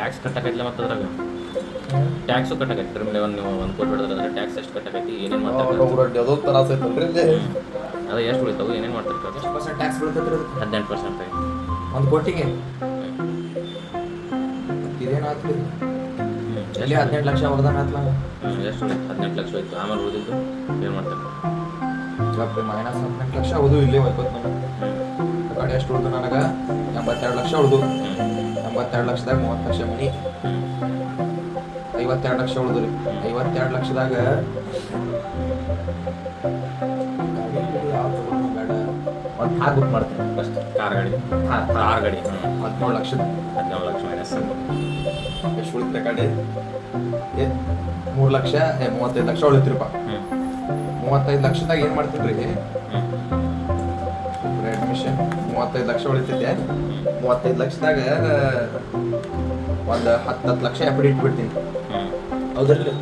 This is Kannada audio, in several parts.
ಟ್ಯಾಕ್ಸ್ ಕಟ್ಟಕೈತಿಲ್ಲ ಮತ್ತು ಅದ್ರಾಗ. ಟ್ಯಾಕ್ಸು ಕಟ್ಟಕೈತಿ ಟ್ರಿಮ್ ಲೆವೆನ್ ನೀವು ಒಂದು ಕೋಟಿ ಹೊಡೆದ್ರೆ ಟ್ಯಾಕ್ಸ್ ಎಷ್ಟು ಕಟ್ಟಕೈತಿ ಏನೇನು ಮಾಡ್ತಾರೆ ಅದ ಎಷ್ಟು ಉಳಿತಾವು ಏನೇನು ಮಾಡ್ತಾರೆ ಟ್ಯಾಕ್ಸ್ ಹದಿನೆಂಟು ಪರ್ಸೆಂಟ್ ಒಂದು ಕೋಟಿಗೆ? ಇದೇನಾಗ್ತದೆ ಎಲ್ಲಿ ಹದಿನೆಂಟು ಲಕ್ಷ ಆತ್ಲ ಎಷ್ಟು ಉಳಿತು ಹದಿನೆಂಟು ಲಕ್ಷ ಹೋಯ್ತು ಆಮೇಲೆ ಉಳಿದಿದ್ದು ಏನು ಮಾಡ್ತಾರೆ ಮೈನಸ್ ಹದಿನೆಂಟು ಲಕ್ಷ ಉಳಿದು ಇಲ್ಲೇ ಆ ಕಡೆ ಎಷ್ಟು ಉಳಿದು ನನಗೆ? ಎಂಬತ್ತೆರಡು ಲಕ್ಷ ಉಳಿದು. ಎಂಬತ್ತೆರಡು ಲಕ್ಷದಾಗ ಮೂವತ್ತು ಲಕ್ಷ ಮನಿ. ಐವತ್ತೆರಡು ಲಕ್ಷ ಉಳಿದು ರೀ ಐವತ್ತೆರಡು ಲಕ್ಷದಾಗ ಒಂದು ಕಾರ್ ಬುಕ್ ಮಾಡ್ತೀನಿ. ಫಸ್ಟ್ ಕಾರ್ ಗಾಡಿ. ಹಾಂ ಕಾರ್ ಗಾಡಿ. ಹದಿನೇಳು ಲಕ್ಷ. ಹದಿನೇಳು ಲಕ್ಷ ಮೈನಸ್ ಎಷ್ಟು ಉಳಿತ ಕಡೆ ಏ ಮೂರು ಲಕ್ಷ ಮೂವತ್ತೈದು ಲಕ್ಷ ಉಳಿತ್ರಿಪ್ಪ ಮೂವತ್ತೈದು ಲಕ್ಷದಾಗ ಏನು ಮಾಡ್ತೀನಿ ರೀ ಮೂವತ್ತೈದು ಲಕ್ಷ ಉಳಿತೈತೆ ಮೂವತ್ತೈದು ಲಕ್ಷದಾಗ ಒಂದು ಹತ್ತು ಹತ್ತು ಲಕ್ಷ ಎಫ್ ಡಿ ಇಟ್ಬಿಡ್ತೀನಿ ಅದರಲ್ಲಿ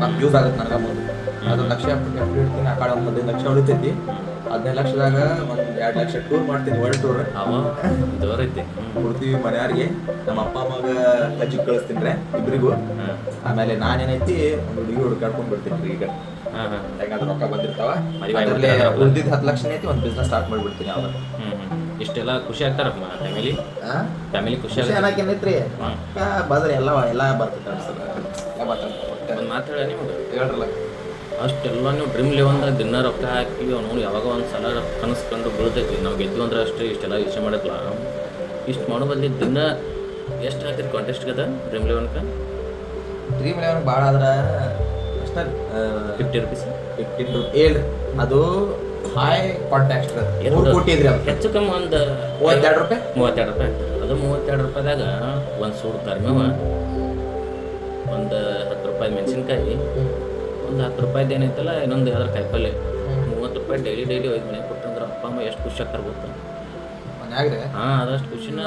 ನಮ್ಗೆ ಯೂಸ್ ಆಗುತ್ತೆ ನನಗೆ ಅದು ಲಕ್ಷ ಎಫ್ ಡಿ ಇಡ್ತೀನಿ ಆ ಕಡೆ ಒಂದು ಹದಿನೈದು ಲಕ್ಷ ಉಳಿತೈತಿ ಹದಿನೈದು ಲಕ್ಷದಾಗ ಒಂದು ಎರಡ್ ಲಕ್ಷ ಟೂರ್ ಮಾಡ್ತೀನಿ ವರ್ಲ್ಡ್ ಟೂರ್ ಅವ ಜೋರೈತಿ ಕೊಡ್ತೀವಿ ಮನೆಯವ್ರಿಗೆ. ನಮ್ಮ ಅಪ್ಪ ಅಮ್ಮಗ ಕಜ್ಜಿಗೆ ಕಳಿಸ್ತೀನಿ ಇಬ್ಬರಿಗೂ ಹಾಂ. ಆಮೇಲೆ ನಾನೇನೈತಿ ಒಂದು ಹುಡುಗಿ ಹುಡುಕಾಡ್ಕೊಂಡು ಬಿಡ್ತೀನಿ ರೀ ಈಗ. ಹೆಂಗಾದ್ರೂ ರೊಕ್ಕ ಬಂದಿರ್ತಾವ. ಉಳಿದಿದ್ದು ಹತ್ತು ಲಕ್ಷ ಐತಿ ಒಂದು ಬಿಸ್ನೆಸ್ ಸ್ಟಾರ್ಟ್ ಮಾಡ್ಬಿಡ್ತೀನಿ ಹ್ಞೂ ಇಷ್ಟೆಲ್ಲ ಖುಷಿ ಆಗ್ತಾರಪ್ಪ ಫ್ಯಾಮಿಲಿ ಫ್ಯಾಮಿಲಿ ಖುಷಿ ಹ್ಮ್. ಬಂದ್ರೆ ಎಲ್ಲ ಎಲ್ಲ ಬರ್ತೈತೆ ಒಂದು ಮಾತು ಹೇಳ ನಿಮಗೆ ಹೇಳ್ರಲ್ಲ. ಅಷ್ಟೆಲ್ಲ ನೀವು ಡ್ರೀಮ್ ಲೆವೆನ್ದಾಗ ದಿನ ರೊಕ್ಕ ಹಾಕಿ ಅವ್ನು ಯಾವಾಗ ಒಂದು ಸಲ ಕನಸ್ಕೊಂಡು ಬೀಳ್ತೈತಿ. ನಾವು ಗೆದ್ದು ಅಂದ್ರೆ ಅಷ್ಟು ಇಷ್ಟೆಲ್ಲ ಯೋಚನೆ ಮಾಡಿದ್ಲ ಇಷ್ಟು ಮಾಡೋ ಬದಲಿ ದಿನ ಎಷ್ಟು ಹಾಕಿರಿ ಕಾಂಟೆಸ್ಟ್ಗದ ಡ್ರೀಮ್ ಲೆವೆನ್ಗೆ ಡ್ರೀಮ್ ಲೆವೆನ್ ಭಾಳ ಆದ್ರೆ ಅಷ್ಟೇ ಫಿಫ್ಟಿ ರುಪೀಸ್ ಫಿಫ್ಟಿ ಟು ಏಳು ಅದು ಹೈ ಕಾಂಟ್ಯಾಕ್ಟ್ ಎರಡು ಕೋಟಿ ಇದ್ರಿ ಹೆಚ್ಚು ಕಮ್ಮಿ ಒಂದು ಮೂವತ್ತೆರಡು ರೂಪಾಯಿ? ಮೂವತ್ತೆರಡು ರೂಪಾಯಿ ಅದು ಮೂವತ್ತೆರಡು ರೂಪಾಯಿದಾಗ ಒಂದು ಸೂಡು ಕರ್ಮೇವ ಒಂದು ಹತ್ತು ರೂಪಾಯಿ ಮೆಣಸಿನ್ಕಾಯಿ. ಒಂದು ಹತ್ತು ರೂಪಾಯ್ದು ಏನೈತಲ್ಲ ಇನ್ನೊಂದು ಯಾವ್ದಾರು ಕಾಯಿಪಲ್ಲೆ. ಮೂವತ್ತು ರೂಪಾಯಿ ಡೈಲಿ ಡೈಲಿ ಒಯ್ದು ಮನೆಗೆ ಕೊಟ್ಟಂದ್ರೆ ಅಪ್ಪ ಅಮ್ಮ ಎಷ್ಟು ಖುಷಿ ಆಗ್ತಾರೆ ಗೊತ್ತಾ? ಹಾಂ ಅದಷ್ಟು ಖುಷಿನ